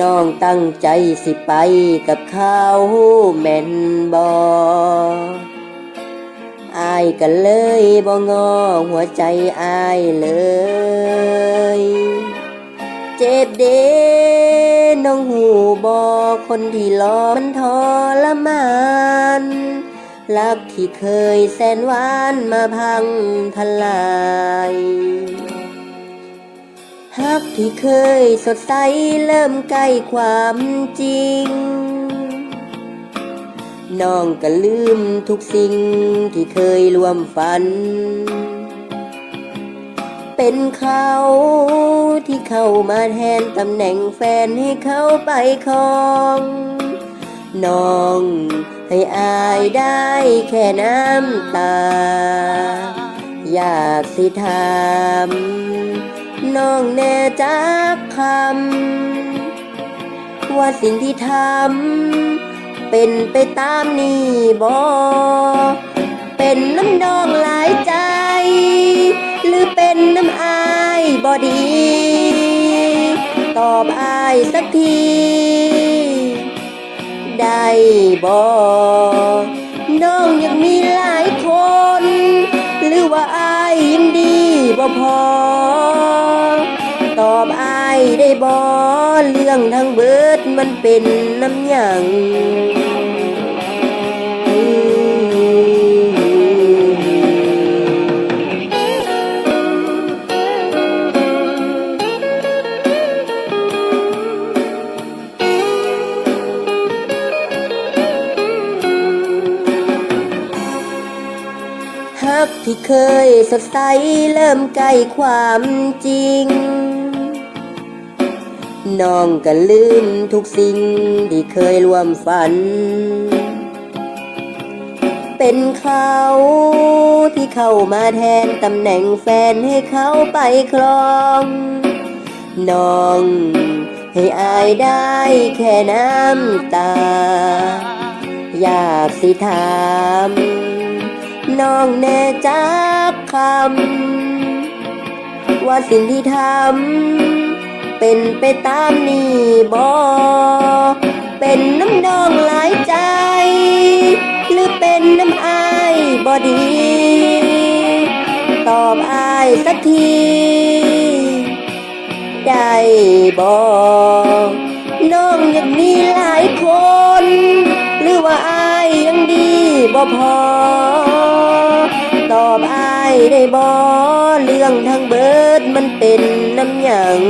น้องตั้งใจสิไปกับเขาแม่นบออายกันเลยบ่งอหัวใจอายเลย เจ็บเด้น้องหูบอคนที่รอมันทรมานรักที่เคยแสนหวานมาพังทลาย ฮักที่เคยสดใสเริ่มใกล้ความจริง น้องก็ลืมทุกสิ่งที่เคยรวมฝัน เป็นเขาที่เข้ามาแทนตำแหน่งแฟนให้เขาไปครองน้องให้อายได้แค่น้ำตา อยากสิถาม น้องแน่จักคำ ว่าสิ่งที่ทำ เป็นไปตามนี้บอเป็นน้ำนองหลายใจ หรือเป็นน้ำอายบอดี ตอบอายสักที ได้บอน้องยังมีหลายคน หรือว่าอายยังดีบ่พอ อบอายได้บอเรื่องทั้งเบิดมันเป็นน้ำหยังฮักที่เคยสดใสเริ่มใกล้ความจริง น้องก็ลืมทุกสิ่งที่เคยรวมฝัน เป็นเขาที่เข้ามาแทนตำแหน่งแฟนให้เขาไปครอง น้องให้อายได้แค่น้ำตา อยากสิถาม น้องแน่จักคำ ว่าสิ่งที่ทำ เป็นไปตามนี้บอเป็นน้ำนองหลายใจ หรือเป็นน้ำอายบอดี ตอบอายสักที ได้บอน้องยังมีหลายคน หรือว่าอายยังดีบ่พอ ได้บอเรื่องทางเบิดมันเป็นน้ำหยัง